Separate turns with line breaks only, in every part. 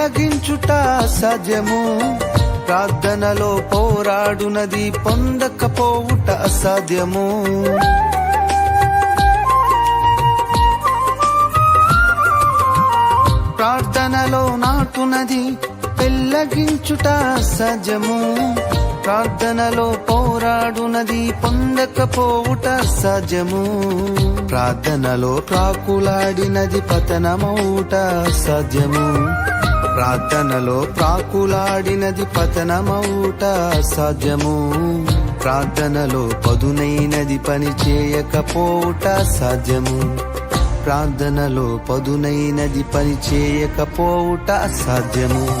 తొలగించుట అసాధ్యము ప్రార్థనలో పోరాడునది పొందకపోవుట అసాధ్యము. ప్రార్థనలో నాటునది పెళ్ళగించుట అసాధ్యము ప్రార్థనలో పోరాడునది పొందకపోవుట అసాధ్యము. ప్రార్థనలో ప్రాకులాడినది పతనమౌట అసాధ్యము. ప్రార్థనలో ప్రాకులాడినది పతనమౌట సాధ్యము. ప్రార్థనలో పదునైనది పని చేయకపోవుట సాధ్యము. ప్రార్థనలో పదునైనది పని చేయకపోవుట అసాధ్యము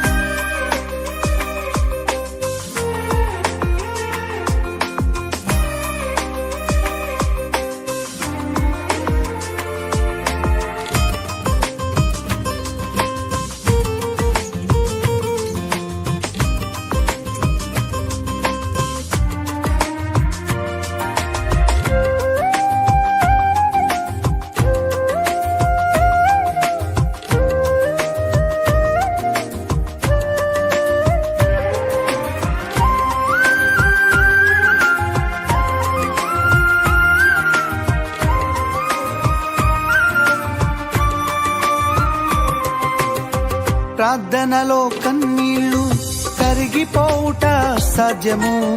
ప్రార్థనలో కన్నీళ్ళు కరిగిపోవుట సాధ్యము.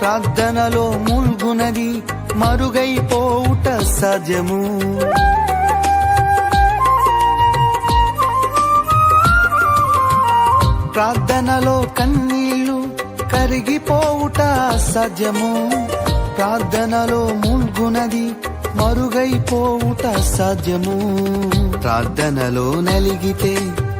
ప్రార్థనలో ముల్గునది మరుగైపోవుట సాధ్యము. ప్రార్థనలో కన్నీళ్ళు కరిగిపోవుట సాధ్యము. ప్రార్థనలో ముల్గునది మరుగైపోవుట సాధ్యము. ప్రార్థనలో నలిగితే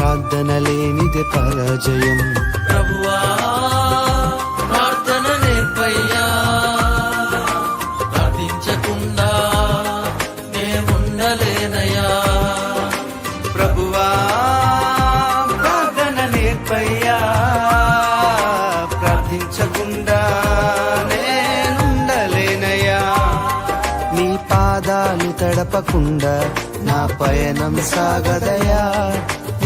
ప్రార్థన లేనిదే పరాజయం.
ప్రభువా ప్రార్థన నేర్పయ్యా ప్రార్థించకుండా నేనుండలేనయ్యా
ప్రభువా ప్రార్థన నేర్పయ్యా ప్రార్థించకుండా నేనుండలేనయ్యా. నీ పాదాలు తడపకుండా నా పయనం సాగదయా